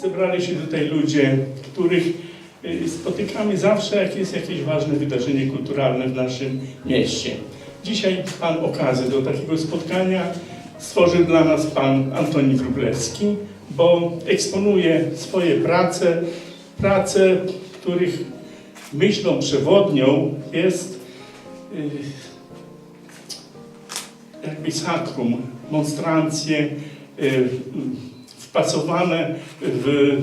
zebrali się tutaj ludzie, których y, spotykamy zawsze, jak jest jakieś ważne wydarzenie kulturalne w naszym mieście. Dzisiaj Pan okazję do takiego spotkania stworzył dla nas Pan Antoni Wróblewski, bo eksponuje swoje prace, prace, których myślą przewodnią jest y, jakby sakrum, monstrancje y, wpasowane w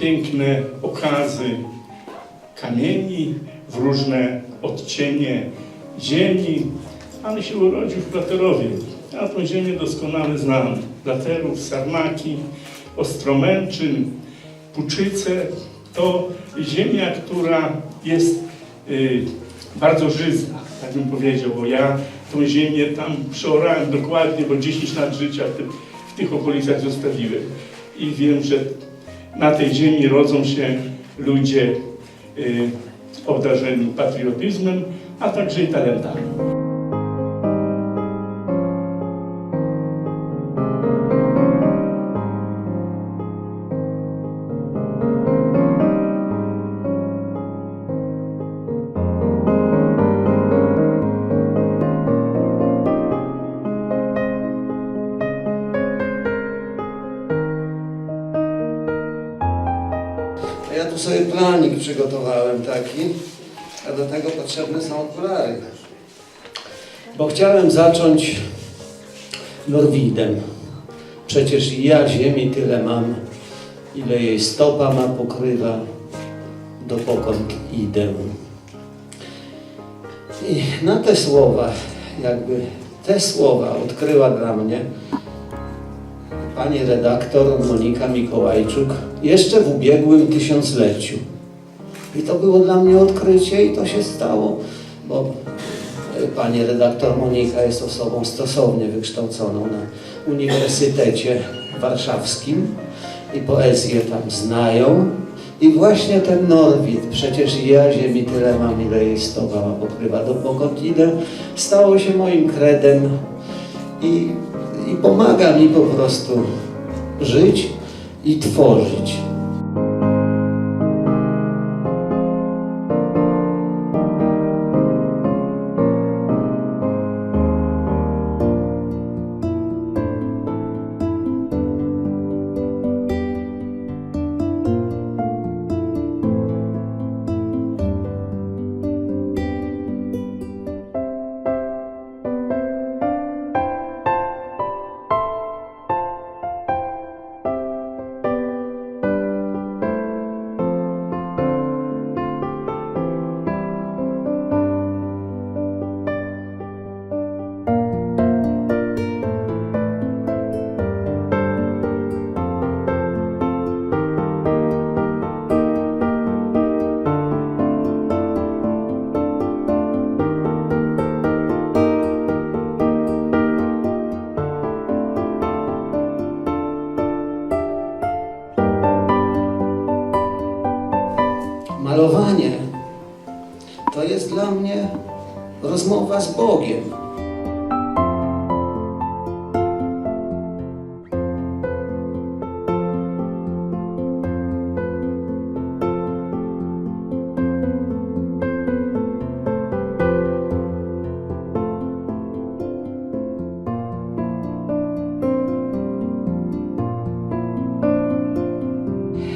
piękne okazy kamieni, w różne odcienie ziemi. Pan się urodził w Platerowie. Ja tą ziemię doskonale znam. Platerów, Sarmaki, Ostromęczyn, Puczyce to ziemia, która jest y, bardzo żyzna, tak bym powiedział, bo ja tą ziemię tam przeorałem dokładnie, bo 10 lat życia w, tym, w tych okolicach zostawiłem. I wiem, że na tej ziemi rodzą się ludzie y, obdarzeni patriotyzmem, a także i talentami. Ja tu sobie planik przygotowałem taki, a do tego potrzebne są okulary. Bo chciałem zacząć Norwidem. Przecież ja ziemi tyle mam, ile jej stopa ma pokrywa, dopokąd idę. I na te słowa, jakby te słowa odkryła dla mnie pani redaktor Monika Mikołajczuk jeszcze w ubiegłym tysiącleciu. I to było dla mnie odkrycie i to się stało, bo e, pani redaktor Monika jest osobą stosownie wykształconą na Uniwersytecie Warszawskim i poezję tam znają. I właśnie ten Norwid, przecież ja ziemi tyle mam, ile jej stopa ma pokrywa, dopokąd idę, stało się moim kredem i, i pomaga mi po prostu żyć i tworzyć. Malowanie to jest dla mnie rozmowa z Bogiem.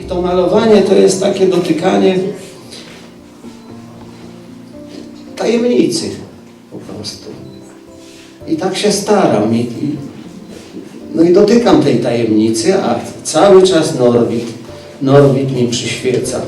To malowanie to jest takie dotykanie tajemnicy po prostu. I tak się staram. I, i, no i dotykam tej tajemnicy, a cały czas Norwid, Norwid mi przyświeca.